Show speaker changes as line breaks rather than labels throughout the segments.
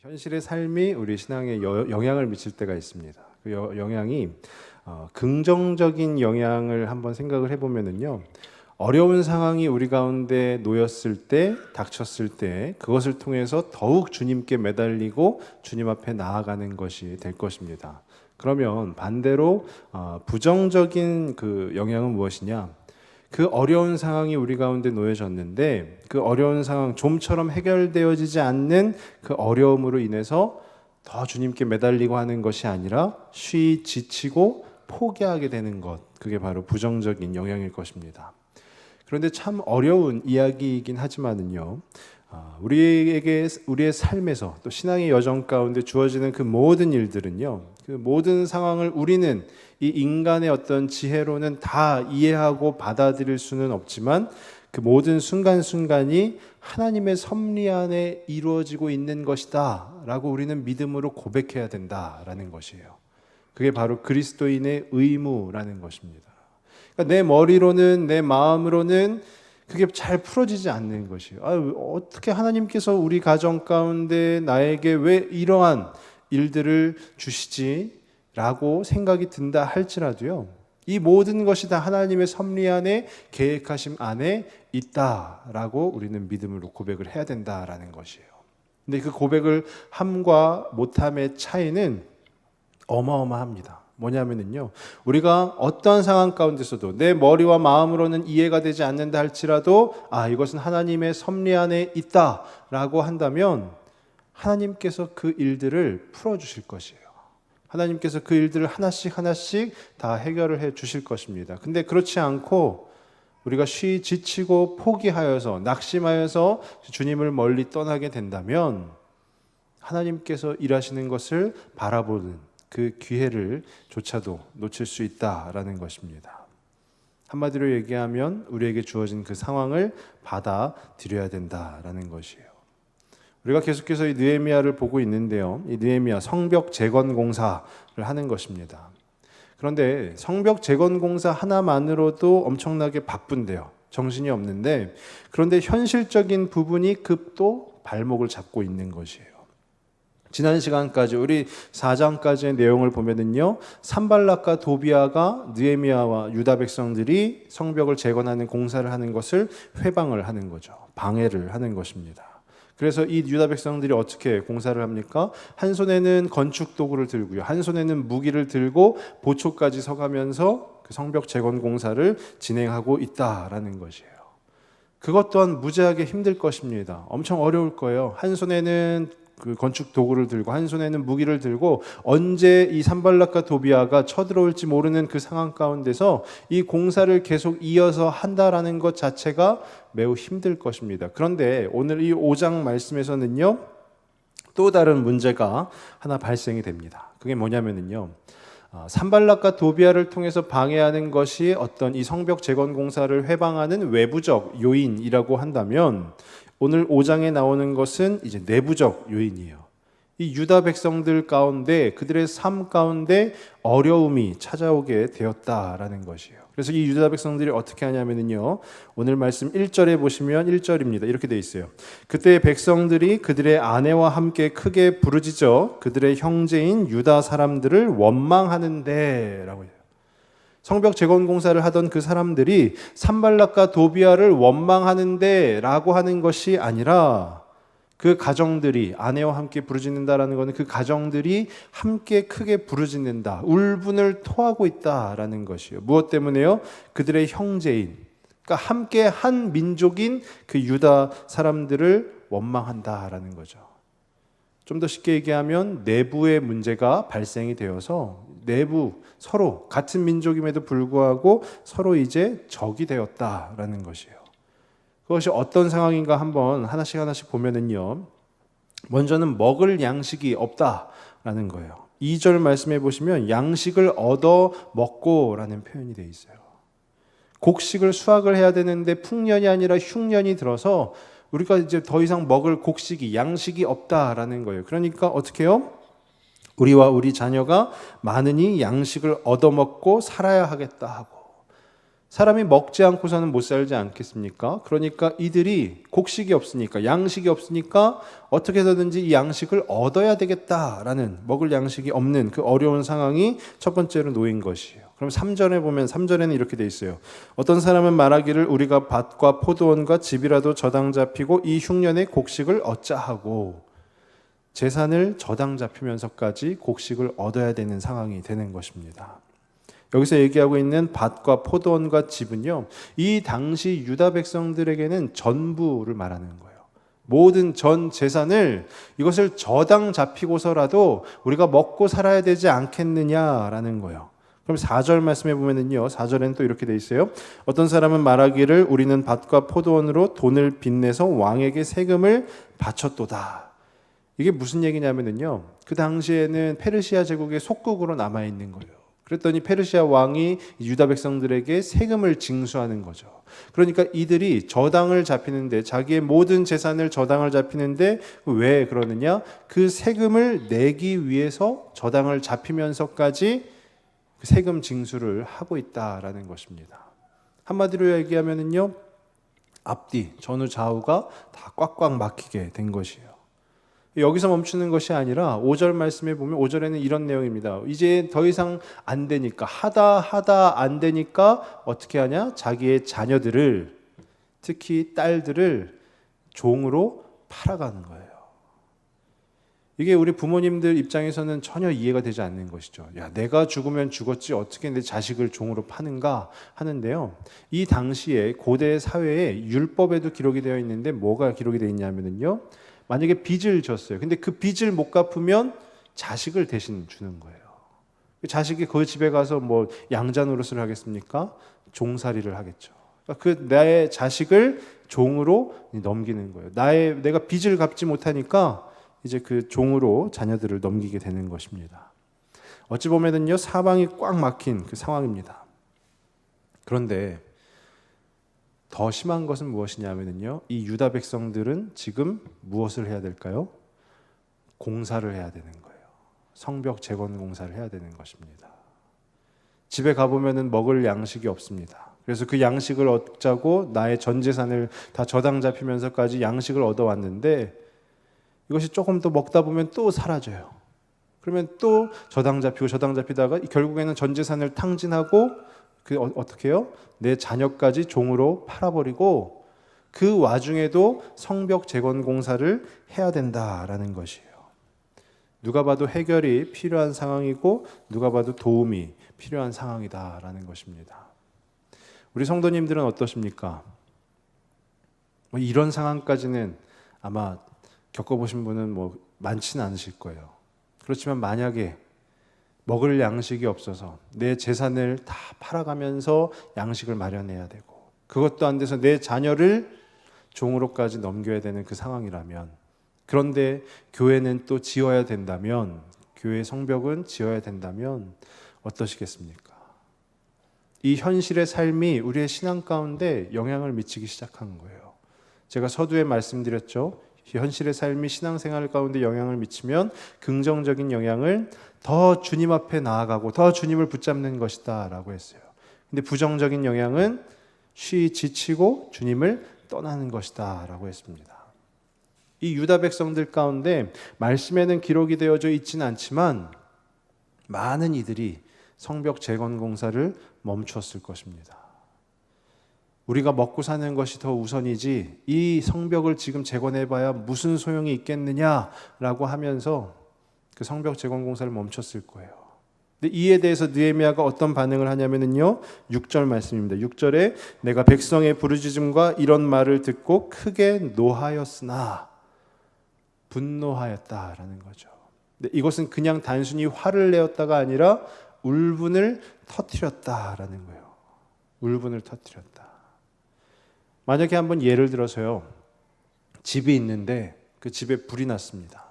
현실의 삶이 우리 신앙에 여- 영향을 미칠 때가 있습니다. 그 여- 영향이 어, 긍정적인 영향을 한번 생각을 해보면은요. 어려운 상황이 우리 가운데 놓였을 때, 닥쳤을 때, 그것을 통해서 더욱 주님께 매달리고 주님 앞에 나아가는 것이 될 것입니다. 그러면 반대로 어, 부정적인 그 영향은 무엇이냐? 그 어려운 상황이 우리 가운데 놓여졌는데 그 어려운 상황 좀처럼 해결되어지지 않는 그 어려움으로 인해서 더 주님께 매달리고 하는 것이 아니라 쉬 지치고 포기하게 되는 것 그게 바로 부정적인 영향일 것입니다. 그런데 참 어려운 이야기이긴 하지만은요. 아, 우리에게 우리의 삶에서 또 신앙의 여정 가운데 주어지는 그 모든 일들은요. 그 모든 상황을 우리는 이 인간의 어떤 지혜로는 다 이해하고 받아들일 수는 없지만 그 모든 순간순간이 하나님의 섭리 안에 이루어지고 있는 것이다 라고 우리는 믿음으로 고백해야 된다라는 것이에요. 그게 바로 그리스도인의 의무라는 것입니다. 그러니까 내 머리로는 내 마음으로는 그게 잘 풀어지지 않는 것이에요. 아, 어떻게 하나님께서 우리 가정 가운데 나에게 왜 이러한 일들을 주시지? 라고 생각이 든다 할지라도요. 이 모든 것이 다 하나님의 섭리 안에 계획하심 안에 있다라고 우리는 믿음으로 고백을 해야 된다라는 것이에요. 근데 그 고백을 함과 못함의 차이는 어마어마합니다. 뭐냐면은요, 우리가 어떤 상황 가운데서도 내 머리와 마음으로는 이해가 되지 않는다 할지라도, 아, 이것은 하나님의 섭리 안에 있다라고 한다면, 하나님께서 그 일들을 풀어주실 것이에요. 하나님께서 그 일들을 하나씩 하나씩 다 해결을 해 주실 것입니다. 근데 그렇지 않고, 우리가 쉬 지치고 포기하여서 낙심하여서 주님을 멀리 떠나게 된다면 하나님께서 일하시는 것을 바라보는 그 기회를 조차도 놓칠 수 있다라는 것입니다. 한마디로 얘기하면 우리에게 주어진 그 상황을 받아들여야 된다라는 것이에요. 우리가 계속해서 이 느헤미야를 보고 있는데요. 이 느헤미야 성벽 재건 공사를 하는 것입니다. 그런데 성벽 재건 공사 하나만으로도 엄청나게 바쁜데요. 정신이 없는데 그런데 현실적인 부분이 급도 발목을 잡고 있는 것이에요. 지난 시간까지 우리 4장까지의 내용을 보면은요. 산발락과 도비아가 느헤미야와 유다 백성들이 성벽을 재건하는 공사를 하는 것을 회방을 하는 거죠. 방해를 하는 것입니다. 그래서 이 유다 백성들이 어떻게 공사를 합니까? 한 손에는 건축 도구를 들고요. 한 손에는 무기를 들고 보초까지 서가면서 그 성벽 재건 공사를 진행하고 있다라는 것이에요. 그것 또한 무지하게 힘들 것입니다. 엄청 어려울 거예요. 한 손에는 그 건축 도구를 들고 한 손에는 무기를 들고 언제 이 산발락과 도비아가 쳐들어올지 모르는 그 상황 가운데서 이 공사를 계속 이어서 한다라는 것 자체가 매우 힘들 것입니다. 그런데 오늘 이 5장 말씀에서는요. 또 다른 문제가 하나 발생이 됩니다. 그게 뭐냐면은요. 아, 산발락과 도비아를 통해서 방해하는 것이 어떤 이 성벽 재건 공사를 회방하는 외부적 요인이라고 한다면 오늘 5장에 나오는 것은 이제 내부적 요인이에요. 이 유다 백성들 가운데 그들의 삶 가운데 어려움이 찾아오게 되었다라는 것이에요. 그래서 이 유다 백성들이 어떻게 하냐면요. 오늘 말씀 1절에 보시면 1절입니다. 이렇게 돼 있어요. 그때 백성들이 그들의 아내와 함께 크게 부르짖어 그들의 형제인 유다 사람들을 원망하는데라고 해요. 성벽 재건 공사를 하던 그 사람들이 산발락과 도비아를 원망하는데라고 하는 것이 아니라 그 가정들이 아내와 함께 부르짖는다라는 것은 그 가정들이 함께 크게 부르짖는다. 울분을 토하고 있다라는 것이요. 무엇 때문에요? 그들의 형제인 그러니까 함께 한 민족인 그 유다 사람들을 원망한다라는 거죠. 좀 더 쉽게 얘기하면 내부의 문제가 발생이 되어서 내부 서로 같은 민족임에도 불구하고 서로 이제 적이 되었다라는 것이에요. 그것이 어떤 상황인가 한번 하나씩 하나씩 보면은요. 먼저는 먹을 양식이 없다라는 거예요. 2절 말씀해 보시면 양식을 얻어 먹고라는 표현이 돼 있어요. 곡식을 수확을 해야 되는데 풍년이 아니라 흉년이 들어서 우리가 이제 더 이상 먹을 곡식이 양식이 없다라는 거예요. 그러니까 어떻게 해요? 우리와 우리 자녀가 많으니 양식을 얻어먹고 살아야 하겠다 하고 사람이 먹지 않고서는 못 살지 않겠습니까? 그러니까 이들이 곡식이 없으니까 양식이 없으니까 어떻게 해서든지 이 양식을 얻어야 되겠다라는 먹을 양식이 없는 그 어려운 상황이 첫 번째로 놓인 것이에요. 그럼 3절에 보면 3절에는 이렇게 돼 있어요. 어떤 사람은 말하기를 우리가 밭과 포도원과 집이라도 저당 잡히고 이 흉년에 곡식을 얻자 하고 재산을 저당 잡히면서까지 곡식을 얻어야 되는 상황이 되는 것입니다. 여기서 얘기하고 있는 밭과 포도원과 집은요, 이 당시 유다 백성들에게는 전부를 말하는 거예요. 모든 전 재산을 이것을 저당 잡히고서라도 우리가 먹고 살아야 되지 않겠느냐라는 거예요. 그럼 4절 말씀해 보면은요. 4절에는 또 이렇게 돼 있어요. 어떤 사람은 말하기를 우리는 밭과 포도원으로 돈을 빚내서 왕에게 세금을 바쳤도다. 이게 무슨 얘기냐면은요. 그 당시에는 페르시아 제국의 속국으로 남아 있는 거예요. 그랬더니 페르시아 왕이 유다 백성들에게 세금을 징수하는 거죠. 그러니까 이들이 저당을 잡히는데 자기의 모든 재산을 저당을 잡히는데 왜 그러느냐? 그 세금을 내기 위해서 저당을 잡히면서까지 그 세금 징수를 하고 있다라는 것입니다. 한마디로 얘기하면은요. 앞뒤, 전후, 좌우가 다 꽉꽉 막히게 된 것이에요. 여기서 멈추는 것이 아니라 5절 말씀에 보면 5절에는 이런 내용입니다. 이제 더 이상 안 되니까 하다 하다 안 되니까 어떻게 하냐? 자기의 자녀들을 특히 딸들을 종으로 팔아가는 거예요. 이게 우리 부모님들 입장에서는 전혀 이해가 되지 않는 것이죠. 야, 내가 죽으면 죽었지 어떻게 내 자식을 종으로 파는가 하는데요. 이 당시에 고대 사회에 율법에도 기록이 되어 있는데 뭐가 기록이 되어 있냐면요. 만약에 빚을 졌어요. 근데 그 빚을 못 갚으면 자식을 대신 주는 거예요. 그 자식이 그 집에 가서 뭐 양자 노릇을 하겠습니까? 종살이를 하겠죠. 그러니까 그 나의 자식을 종으로 넘기는 거예요. 나의 내가 빚을 갚지 못하니까 이제 그 종으로 자녀들을 넘기게 되는 것입니다. 어찌 보면은요 사방이 꽉 막힌 그 상황입니다. 그런데 더 심한 것은 무엇이냐면요. 이 유다 백성들은 지금 무엇을 해야 될까요? 공사를 해야 되는 거예요. 성벽 재건 공사를 해야 되는 것입니다. 집에 가보면은 먹을 양식이 없습니다. 그래서 그 양식을 얻자고 나의 전 재산을 다 저당 잡히면서까지 양식을 얻어왔는데 이것이 조금 더 먹다 보면 또 사라져요. 그러면 또 저당 잡히고 저당 잡히다가 결국에는 전 재산을 탕진하고 그 어, 어떻게 해요? 내 자녀까지 종으로 팔아버리고 그 와중에도 성벽 재건 공사를 해야 된다라는 것이에요. 누가 봐도 해결이 필요한 상황이고 누가 봐도 도움이 필요한 상황이다라는 것입니다. 우리 성도님들은 어떠십니까? 뭐 이런 상황까지는 아마 겪어보신 분은 뭐 많지는 않으실 거예요. 그렇지만 만약에 먹을 양식이 없어서 내 재산을 다 팔아가면서 양식을 마련해야 되고 그것도 안 돼서 내 자녀를 종으로까지 넘겨야 되는 그 상황이라면 그런데 교회는 또 지어야 된다면 교회 성벽은 지어야 된다면 어떠시겠습니까? 이 현실의 삶이 우리의 신앙 가운데 영향을 미치기 시작한 거예요. 제가 서두에 말씀드렸죠. 현실의 삶이 신앙생활 가운데 영향을 미치면 긍정적인 영향을 더 주님 앞에 나아가고 더 주님을 붙잡는 것이다라고 했어요. 근데 부정적인 영향은 쉬 지치고 주님을 떠나는 것이다라고 했습니다. 이 유다 백성들 가운데 말씀에는 기록이 되어져 있지는 않지만 많은 이들이 성벽 재건 공사를 멈췄을 것입니다. 우리가 먹고 사는 것이 더 우선이지 이 성벽을 지금 재건해봐야 무슨 소용이 있겠느냐라고 하면서 그 성벽 재건 공사를 멈췄을 거예요. 근데 이에 대해서 느헤미야가 어떤 반응을 하냐면은요. 6절 말씀입니다. 6절에 내가 백성의 부르짖음과 이런 말을 듣고 크게 노하였으나 분노하였다라는 거죠. 근데 이것은 그냥 단순히 화를 내었다가 아니라 울분을 터뜨렸다라는 거예요. 울분을 터뜨렸다. 만약에 한번 예를 들어서요. 집이 있는데 그 집에 불이 났습니다.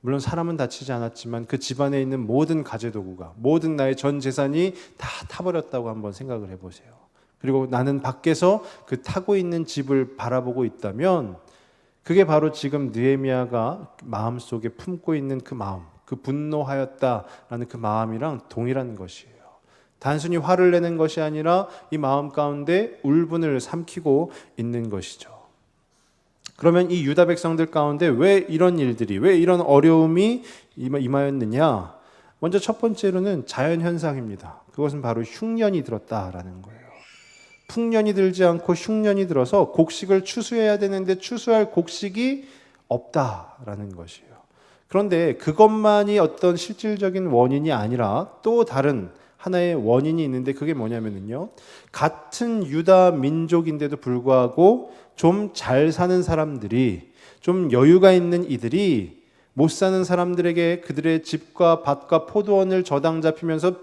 물론 사람은 다치지 않았지만 그 집안에 있는 모든 가재 도구가 모든 나의 전 재산이 다 타버렸다고 한번 생각을 해보세요. 그리고 나는 밖에서 그 타고 있는 집을 바라보고 있다면 그게 바로 지금 느헤미야가 마음속에 품고 있는 그 마음, 그 분노하였다라는 그 마음이랑 동일한 것이에요. 단순히 화를 내는 것이 아니라 이 마음 가운데 울분을 삼키고 있는 것이죠. 그러면 이 유다 백성들 가운데 왜 이런 일들이, 왜 이런 어려움이 임하였느냐? 먼저 첫 번째로는 자연 현상입니다. 그것은 바로 흉년이 들었다라는 거예요. 풍년이 들지 않고 흉년이 들어서 곡식을 추수해야 되는데 추수할 곡식이 없다라는 것이에요. 그런데 그것만이 어떤 실질적인 원인이 아니라 또 다른 하나의 원인이 있는데 그게 뭐냐면요. 같은 유다 민족인데도 불구하고 좀 잘 사는 사람들이 좀 여유가 있는 이들이 못 사는 사람들에게 그들의 집과 밭과 포도원을 저당 잡히면서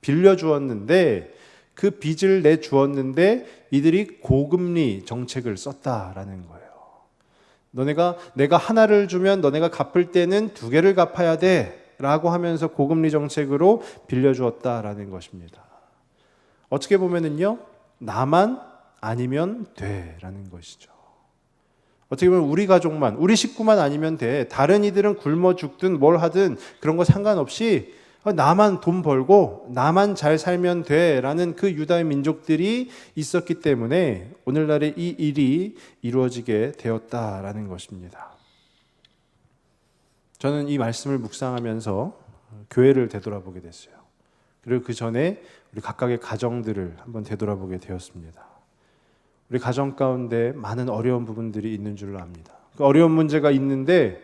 빌려 주었는데 그 빚을 내 주었는데 이들이 고금리 정책을 썼다라는 거예요. 너네가 내가 하나를 주면 너네가 갚을 때는 두 개를 갚아야 돼 라고 하면서 고금리 정책으로 빌려 주었다라는 것입니다. 어떻게 보면은요. 나만 아니면 돼 라는 것이죠. 어떻게 보면 우리 가족만, 우리 식구만 아니면 돼. 다른 이들은 굶어 죽든 뭘 하든 그런 거 상관없이 나만 돈 벌고 나만 잘 살면 돼라는 그 유다의 민족들이 있었기 때문에 오늘날의 이 일이 이루어지게 되었다라는 것입니다. 저는 이 말씀을 묵상하면서 교회를 되돌아보게 됐어요. 그리고 그 전에 우리 각각의 가정들을 한번 되돌아보게 되었습니다. 우리 가정 가운데 많은 어려운 부분들이 있는 줄로 압니다. 그 어려운 문제가 있는데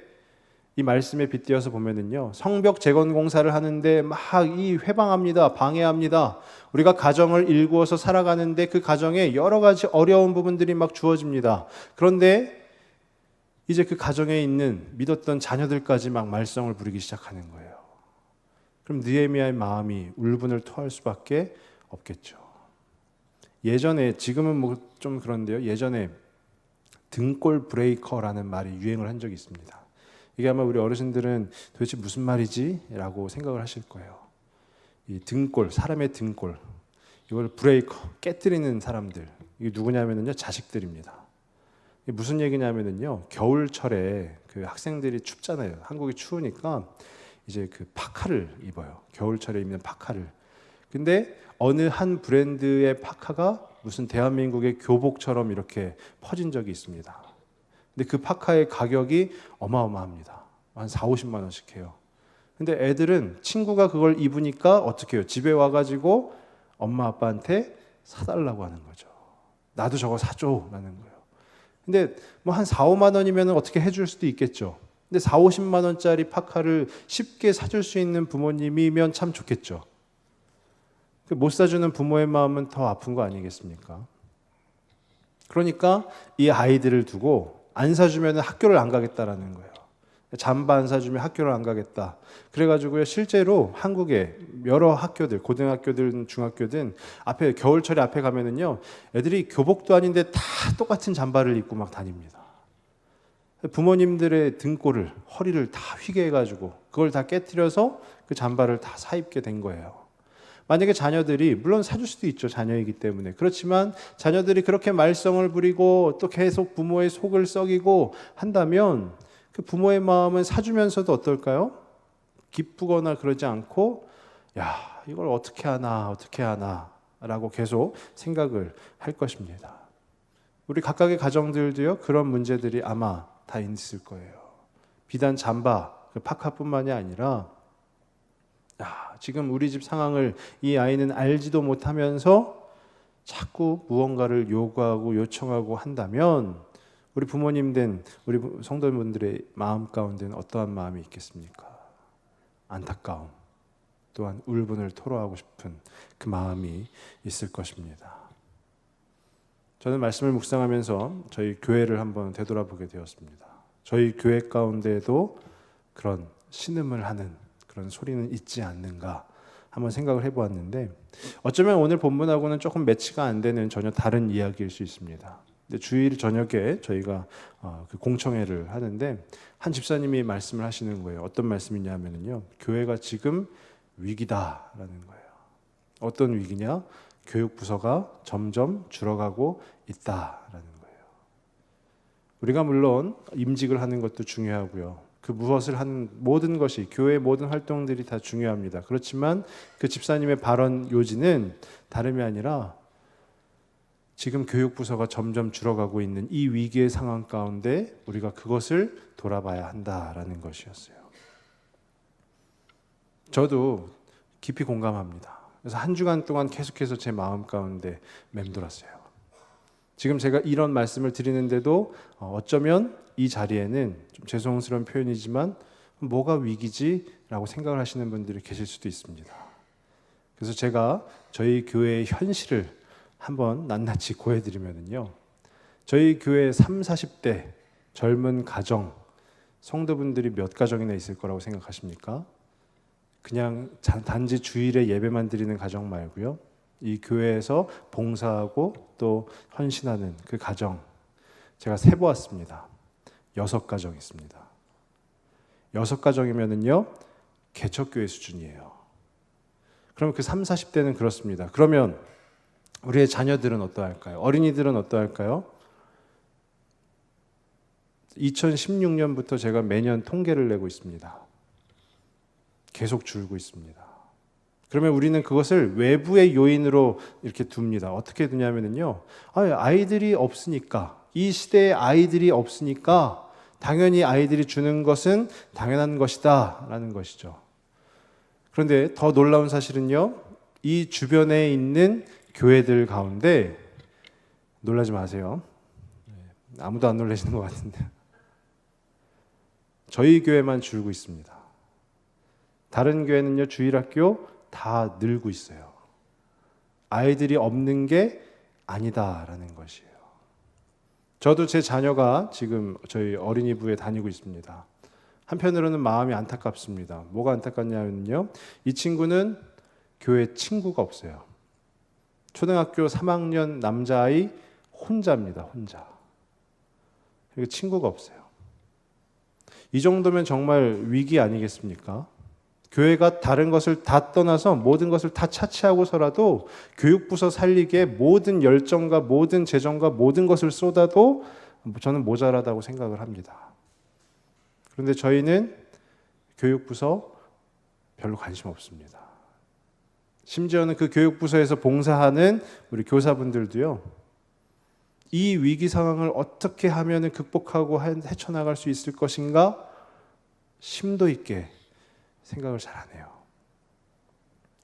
이 말씀에 빗대어서 보면은요 성벽 재건 공사를 하는데 막 이 회방합니다 방해합니다 우리가 가정을 일구어서 살아가는데 그 가정에 여러 가지 어려운 부분들이 막 주어집니다 그런데 이제 그 가정에 있는 믿었던 자녀들까지 막 말썽을 부리기 시작하는 거예요 그럼 느헤미야의 마음이 울분을 토할 수밖에 없겠죠 예전에 지금은 뭐 좀 그런데요 예전에 등골 브레이커라는 말이 유행을 한 적이 있습니다 이게 아마 우리 어르신들은 도대체 무슨 말이지? 라고 생각을 하실 거예요. 이 등골, 사람의 등골. 이걸 브레이커, 깨뜨리는 사람들. 이게 누구냐면요, 자식들입니다. 무슨 얘기냐면요, 겨울철에 그 학생들이 춥잖아요. 한국이 추우니까 이제 그 파카를 입어요. 겨울철에 입는 파카를. 근데 어느 한 브랜드의 파카가 무슨 대한민국의 교복처럼 이렇게 퍼진 적이 있습니다. 근데 그 파카의 가격이 어마어마합니다. 한 4, 50만 원씩 해요. 근데 애들은 친구가 그걸 입으니까 어떻게 해요? 집에 와가지고 엄마 아빠한테 사달라고 하는 거죠. 나도 저거 사줘. 라는 거예요. 근데 뭐 한 4, 5만 원이면 어떻게 해줄 수도 있겠죠. 근데 4, 50만 원짜리 파카를 쉽게 사줄 수 있는 부모님이면 참 좋겠죠. 그못 사주는 부모의 마음은 더 아픈 거 아니겠습니까? 그러니까 이 아이들을 두고 안 사주면 학교를 안 가겠다라는 거예요. 잠바 안 사주면 학교를 안 가겠다. 그래가지고요, 실제로 한국의 여러 학교들, 고등학교든 중학교든 앞에 겨울철에 앞에 가면은요, 애들이 교복도 아닌데 다 똑같은 잠바를 입고 막 다닙니다. 부모님들의 등골을, 허리를 다 휘게 해가지고 그걸 다 깨뜨려서 그 잠바를 다 사입게 된 거예요. 만약에 자녀들이 물론 사줄 수도 있죠 자녀이기 때문에 그렇지만 자녀들이 그렇게 말썽을 부리고 또 계속 부모의 속을 썩이고 한다면 그 부모의 마음은 사주면서도 어떨까요? 기쁘거나 그러지 않고 야 이걸 어떻게 하나 어떻게 하나라고 계속 생각을 할 것입니다. 우리 각각의 가정들도요 그런 문제들이 아마 다 있을 거예요. 비단 잠바 그 파카뿐만이 아니라 야, 지금 우리 집 상황을 이 아이는 알지도 못하면서 자꾸 무언가를 요구하고 요청하고 한다면 우리 부모님 된 우리 성도분들의 마음 가운데는 어떠한 마음이 있겠습니까? 안타까움, 또한 울분을 토로하고 싶은 그 마음이 있을 것입니다. 저는 말씀을 묵상하면서 저희 교회를 한번 되돌아보게 되었습니다. 저희 교회 가운데도 그런 신음을 하는 그런 소리는 있지 않는가 한번 생각을 해보았는데 어쩌면 오늘 본문하고는 조금 매치가 안 되는 전혀 다른 이야기일 수 있습니다. 근데 주일 저녁에 저희가 어, 그 공청회를 하는데 한 집사님이 말씀을 하시는 거예요. 어떤 말씀이냐면요, 교회가 지금 위기다라는 거예요. 어떤 위기냐? 교육 부서가 점점 줄어가고 있다라는 거예요. 우리가 물론 임직을 하는 것도 중요하고요. 그 무엇을 하는 모든 것이 교회의 모든 활동들이 다 중요합니다. 그렇지만 그 집사님의 발언 요지는 다름이 아니라 지금 교육부서가 점점 줄어가고 있는 이 위기의 상황 가운데 우리가 그것을 돌아봐야 한다라는 것이었어요. 저도 깊이 공감합니다. 그래서 한 주간 동안 계속해서 제 마음 가운데 맴돌았어요. 지금 제가 이런 말씀을 드리는데도 어, 어쩌면 이 자리에는 좀 죄송스러운 표현이지만 뭐가 위기지라고 생각을 하시는 분들이 계실 수도 있습니다. 그래서 제가 저희 교회의 현실을 한번 낱낱이 고해드리면요. 저희 교회 3, 40대 젊은 가정 성도분들이 몇 가정이나 있을 거라고 생각하십니까? 그냥 단지 주일에 예배만 드리는 가정 말고요. 이 교회에서 봉사하고 또 헌신하는 그 가정 제가 세 보았습니다. 여섯 가정 있습니다. 여섯 가정이면은요 개척교회 수준이에요. 그럼 그 3, 40대는 그렇습니다. 그러면 우리의 자녀들은 어떠할까요? 어린이들은 어떠할까요? 2016년부터 제가 매년 통계를 내고 있습니다. 계속 줄고 있습니다. 그러면 우리는 그것을 외부의 요인으로 이렇게 둡니다. 어떻게 두냐면요. 아이들이 없으니까, 이 시대에 아이들이 없으니까 당연히 아이들이 주는 것은 당연한 것이다. 라는 것이죠. 그런데 더 놀라운 사실은요. 이 주변에 있는 교회들 가운데 놀라지 마세요. 네, 아무도 안 놀라시는 것 같은데. 저희 교회만 줄고 있습니다. 다른 교회는요, 주일학교 다 늘고 있어요. 아이들이 없는 게 아니다라는 것이에요. 저도 제 자녀가 지금 저희 어린이부에 다니고 있습니다. 한편으로는 마음이 안타깝습니다. 뭐가 안타깝냐면요. 이 친구는 교회 친구가 없어요. 초등학교 3학년 남자아이 혼자입니다. 혼자. 그리고 친구가 없어요. 이 정도면 정말 위기 아니겠습니까? 교회가 다른 것을 다 떠나서 모든 것을 다 차치하고서라도 교육부서 살리기에 모든 열정과 모든 재정과 모든 것을 쏟아도 저는 모자라다고 생각을 합니다. 그런데 저희는 교육부서 별로 관심 없습니다. 심지어는 그 교육부서에서 봉사하는 우리 교사분들도요, 이 위기 상황을 어떻게 하면 극복하고 헤쳐나갈 수 있을 것인가 심도 있게 생각을 잘 안 해요.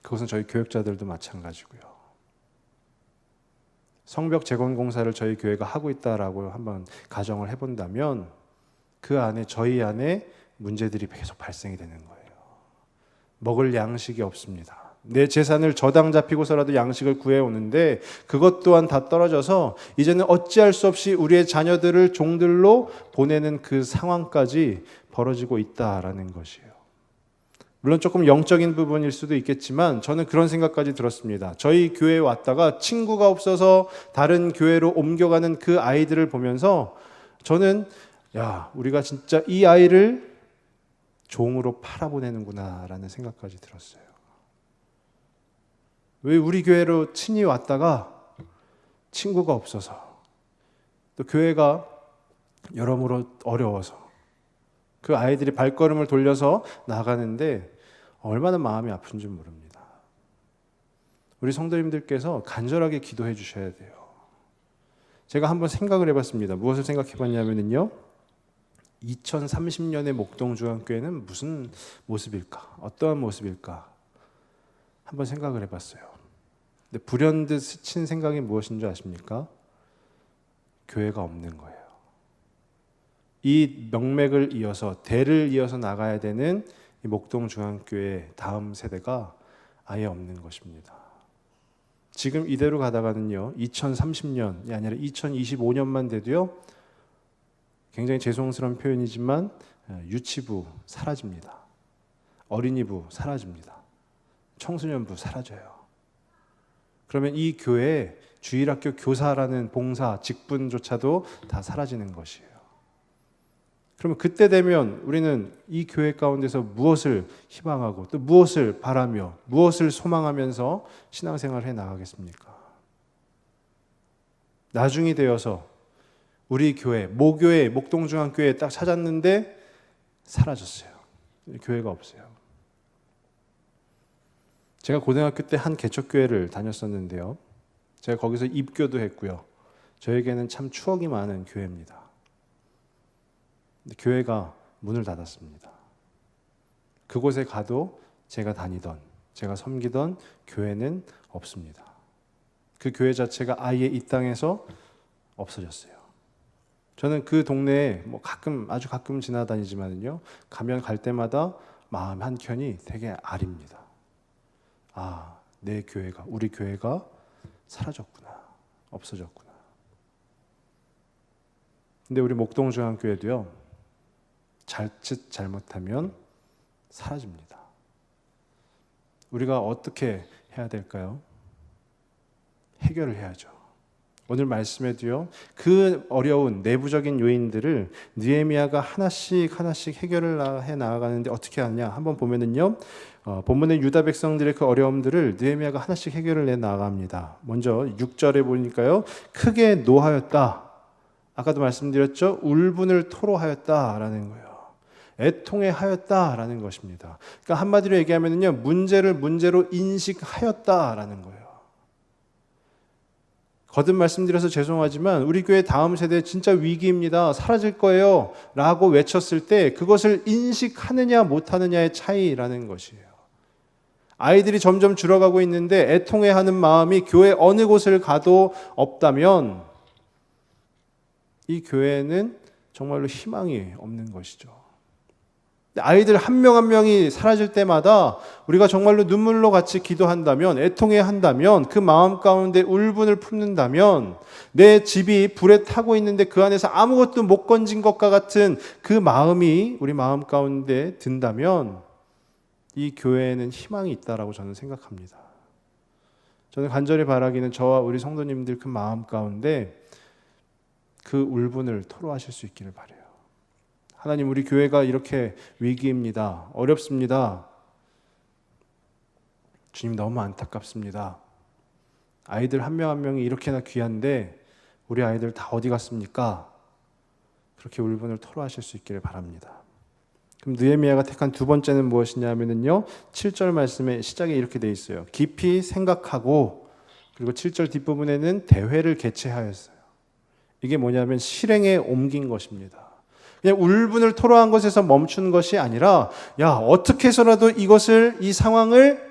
그것은 저희 교육자들도 마찬가지고요. 성벽 재건 공사를 저희 교회가 하고 있다라고 한번 가정을 해본다면 그 안에 저희 안에 문제들이 계속 발생이 되는 거예요. 먹을 양식이 없습니다. 내 재산을 저당 잡히고서라도 양식을 구해 오는데 그것 또한 다 떨어져서 이제는 어찌할 수 없이 우리의 자녀들을 종들로 보내는 그 상황까지 벌어지고 있다라는 것이에요. 물론 조금 영적인 부분일 수도 있겠지만 저는 그런 생각까지 들었습니다. 저희 교회에 왔다가 친구가 없어서 다른 교회로 옮겨가는 그 아이들을 보면서 저는 야, 우리가 진짜 이 아이를 종으로 팔아보내는구나라는 생각까지 들었어요. 왜 우리 교회로 친히 왔다가 친구가 없어서 또 교회가 여러모로 어려워서 그 아이들이 발걸음을 돌려서 나가는데 얼마나 마음이 아픈지 모릅니다. 우리 성도님들께서 간절하게 기도해 주셔야 돼요. 제가 한번 생각을 해봤습니다. 무엇을 생각해봤냐면요. 2030년의 목동중앙교회는 무슨 모습일까? 어떠한 모습일까? 한번 생각을 해봤어요. 근데 불현듯 스친 생각이 무엇인 줄 아십니까? 교회가 없는 거예요. 이 명맥을 이어서 대를 이어서 나가야 되는 이 목동 중앙교회 다음 세대가 아예 없는 것입니다. 지금 이대로 가다가는요, 2030년이 아니라 2025년만 돼도요, 굉장히 죄송스러운 표현이지만 어, 유치부 사라집니다. 어린이부 사라집니다. 청소년부 사라져요. 그러면 이 교회 주일학교 교사라는 봉사 직분조차도 다 사라지는 것이에요. 그러면 그때 되면 우리는 이 교회 가운데서 무엇을 희망하고 또 무엇을 바라며 무엇을 소망하면서 신앙생활을 해 나가겠습니까? 나중이 되어서 우리 교회, 모교회, 목동중앙교회 딱 찾았는데 사라졌어요. 교회가 없어요. 제가 고등학교 때 한 개척교회를 다녔었는데요. 제가 거기서 입교도 했고요. 저에게는 참 추억이 많은 교회입니다. 교회가 문을 닫았습니다. 그곳에 가도 제가 다니던, 제가 섬기던 교회는 없습니다. 그 교회 자체가 아예 이 땅에서 없어졌어요. 저는 그 동네에 뭐 가끔 아주 가끔 지나다니지만요 가면 갈 때마다 마음 한 켠이 되게 아립니다. 아, 내 교회가 우리 교회가 사라졌구나, 없어졌구나. 근데 우리 목동중앙교회도요 잘짓 잘못하면 사라집니다. 우리가 어떻게 해야 될까요? 해결을 해야죠. 오늘 말씀에도요 그 어려운 내부적인 요인들을 느헤미야가 하나씩 하나씩 해결을 나- 해 나아가는데 어떻게 하냐 한번 보면은요 어, 본문의 유다 백성들의 그 어려움들을 느헤미야가 하나씩 해결을 내 나갑니다. 먼저 6절에 보니까요 크게 노하였다. 아까도 말씀드렸죠 울분을 토로하였다라는 거예요. 애통해 하였다라는 것입니다. 그러니까 한마디로 얘기하면은요 문제를 문제로 인식하였다라는 거예요. 거듭 말씀드려서 죄송하지만 우리 교회 다음 세대 진짜 위기입니다. 사라질 거예요. 라고 외쳤을 때 그것을 인식하느냐 못하느냐의 차이라는 것이에요. 아이들이 점점 줄어가고 있는데 애통해 하는 마음이 교회 어느 곳을 가도 없다면 이 교회는 정말로 희망이 없는 것이죠. 아이들 한명한 명이 사라질 때마다 우리가 정말로 눈물로 같이 기도한다면, 애통해 한다면, 그 마음 가운데 울분을 품는다면, 내 집이 불에 타고 있는데 그 안에서 아무것도 못 건진 것과 같은 그 마음이 우리 마음 가운데 든다면, 이 교회에는 희망이 있다라고 저는 생각합니다. 저는 간절히 바라기는 저와 우리 성도님들 그 마음 가운데 그 울분을 토로하실 수 있기를 바래요. 하나님 우리 교회가 이렇게 위기입니다. 어렵습니다. 주님 너무 안타깝습니다. 아이들 한 명 한 명이 이렇게나 귀한데 우리 아이들 다 어디 갔습니까? 그렇게 울분을 토로하실 수 있기를 바랍니다. 그럼 느헤미야가 택한 두 번째는 무엇이냐면요. 7절 말씀에 시작에 이렇게 돼 있어요. 깊이 생각하고 그리고 7절 뒷부분에는 대회를 개최하였어요. 이게 뭐냐면 실행에 옮긴 것입니다. 울분을 토로한 것에서 멈춘 것이 아니라 야 어떻게 해서라도 이것을 이 상황을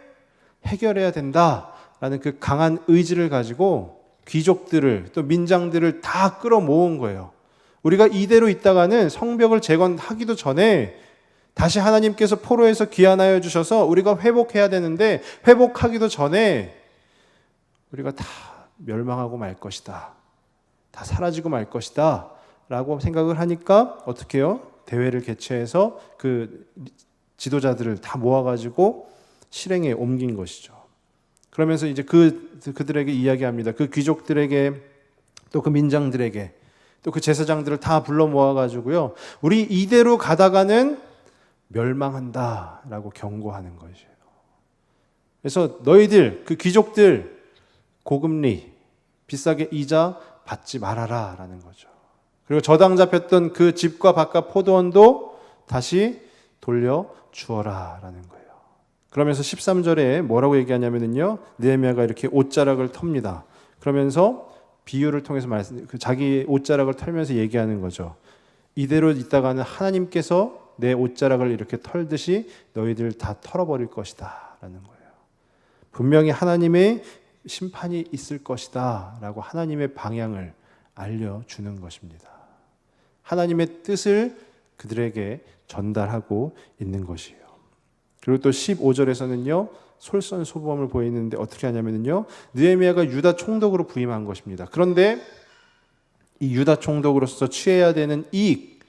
해결해야 된다라는 그 강한 의지를 가지고 귀족들을 또 민장들을 다 끌어모은 거예요. 우리가 이대로 있다가는 성벽을 재건하기도 전에 다시 하나님께서 포로에서 귀환하여 주셔서 우리가 회복해야 되는데 회복하기도 전에 우리가 다 멸망하고 말 것이다. 다 사라지고 말 것이다. 라고 생각을 하니까 어떻게 해요? 대회를 개최해서 그 지도자들을 다 모아가지고 실행에 옮긴 것이죠. 그러면서 이제 그, 그들에게 이야기합니다. 그 귀족들에게 또 그 민장들에게 또 그 제사장들을 다 불러 모아가지고요. 우리 이대로 가다가는 멸망한다 라고 경고하는 것이에요. 그래서 너희들, 그 귀족들, 고금리, 비싸게 이자 받지 말아라 라는 거죠. 그리고 저당 잡혔던 그 집과 바깥 포도원도 다시 돌려 주어라 라는 거예요. 그러면서 13절에 뭐라고 얘기하냐면요. 느헤미야가 이렇게 옷자락을 텁니다. 그러면서 비유를 통해서 말씀 그 자기 옷자락을 털면서 얘기하는 거죠. 이대로 있다가는 하나님께서 내 옷자락을 이렇게 털듯이 너희들 다 털어버릴 것이다 라는 거예요. 분명히 하나님의 심판이 있을 것이다 라고 하나님의 방향을 알려주는 것입니다. 하나님의 뜻을 그들에게 전달하고 있는 것이에요. 그리고 또 15절에서는요. 솔선수범을 보이는데 어떻게 하냐면요. 느헤미야가 유다 총독으로 부임한 것입니다. 그런데 이 유다 총독으로서 취해야 되는 이익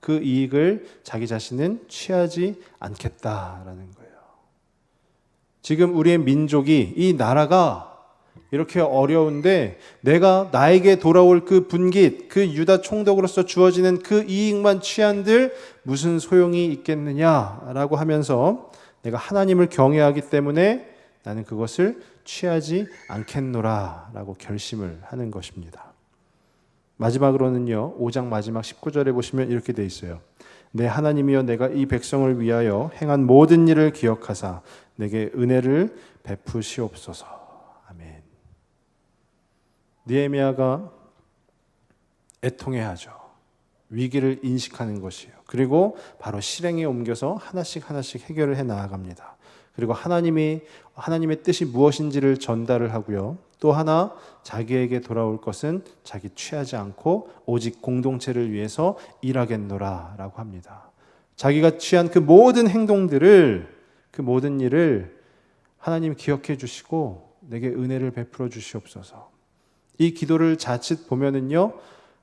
그 이익을 자기 자신은 취하지 않겠다라는 거예요. 지금 우리의 민족이 이 나라가 이렇게 어려운데 내가 나에게 돌아올 그 분깃, 그 유다 총독으로서 주어지는 그 이익만 취한들 무슨 소용이 있겠느냐라고 하면서 내가 하나님을 경외하기 때문에 나는 그것을 취하지 않겠노라라고 결심을 하는 것입니다. 마지막으로는요. 5장 마지막 19절에 보시면 이렇게 돼 있어요. 내 하나님이여 내가 이 백성을 위하여 행한 모든 일을 기억하사 내게 은혜를 베푸시옵소서. 아멘. 니에미아가 애통해하죠. 위기를 인식하는 것이에요. 그리고 바로 실행에 옮겨서 하나씩 하나씩 해결을 해 나아갑니다. 그리고 하나님이 하나님의 뜻이 무엇인지를 전달을 하고요. 또 하나 자기에게 돌아올 것은 자기 취하지 않고 오직 공동체를 위해서 일하겠노라라고 합니다. 자기가 취한 그 모든 행동들을 그 모든 일을 하나님 기억해 주시고 내게 은혜를 베풀어 주시옵소서. 이 기도를 자칫 보면은요.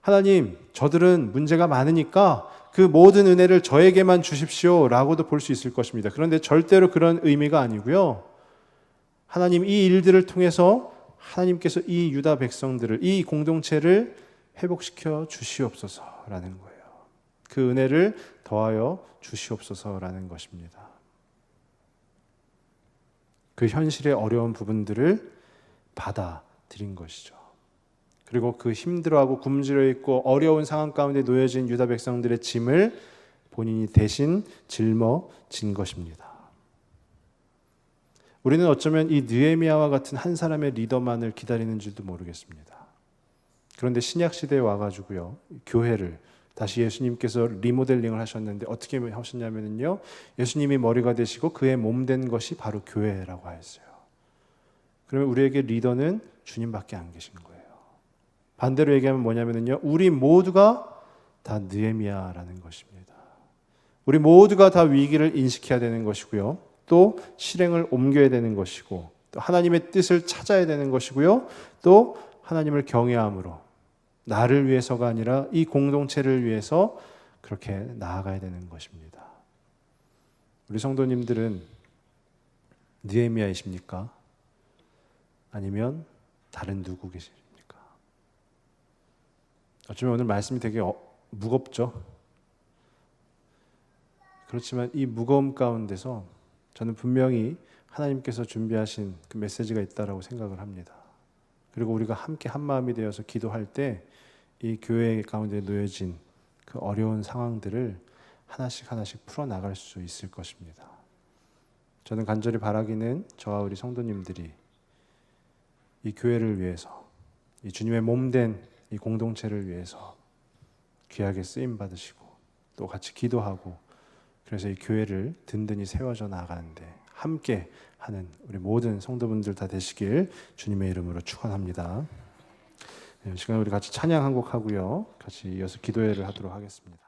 하나님, 저들은 문제가 많으니까 그 모든 은혜를 저에게만 주십시오 라고도 볼 수 있을 것입니다. 그런데 절대로 그런 의미가 아니고요. 하나님 이 일들을 통해서 하나님께서 이 유다 백성들을 이 공동체를 회복시켜 주시옵소서라는 거예요. 그 은혜를 더하여 주시옵소서라는 것입니다. 그 현실의 어려운 부분들을 받아들인 것이죠. 그리고 그 힘들어하고 굶주려 있고 어려운 상황 가운데 놓여진 유다 백성들의 짐을 본인이 대신 짊어진 것입니다. 우리는 어쩌면 이 느헤미야와 같은 한 사람의 리더만을 기다리는 줄도 모르겠습니다. 그런데 신약 시대에 와가지고요 교회를 다시 예수님께서 리모델링을 하셨는데 어떻게 하셨냐면요 예수님이 머리가 되시고 그의 몸 된 것이 바로 교회라고 하였어요. 그러면 우리에게 리더는 주님밖에 안 계신 거예요. 반대로 얘기하면 뭐냐면요 우리 모두가 다 느헤미야라는 것입니다. 우리 모두가 다 위기를 인식해야 되는 것이고요. 또 실행을 옮겨야 되는 것이고 또 하나님의 뜻을 찾아야 되는 것이고요. 또 하나님을 경외함으로 나를 위해서가 아니라 이 공동체를 위해서 그렇게 나아가야 되는 것입니다. 우리 성도님들은 느헤미야이십니까? 아니면 다른 누구 계십니까? 어쩌면 오늘 말씀이 되게 어, 무겁죠. 그렇지만 이 무거움 가운데서 저는 분명히 하나님께서 준비하신 그 메시지가 있다라고 생각을 합니다. 그리고 우리가 함께 한 마음이 되어서 기도할 때 이 교회 가운데 놓여진 그 어려운 상황들을 하나씩 하나씩 풀어 나갈 수 있을 것입니다. 저는 간절히 바라기는 저와 우리 성도님들이 이 교회를 위해서 이 주님의 몸 된 이 공동체를 위해서 귀하게 쓰임 받으시고 또 같이 기도하고 그래서 이 교회를 든든히 세워져 나가는데 함께 하는 우리 모든 성도분들 다 되시길 주님의 이름으로 축원합니다. 네, 시간 우리 같이 찬양 한 곡 하고요. 같이 이어서 기도회를 하도록 하겠습니다.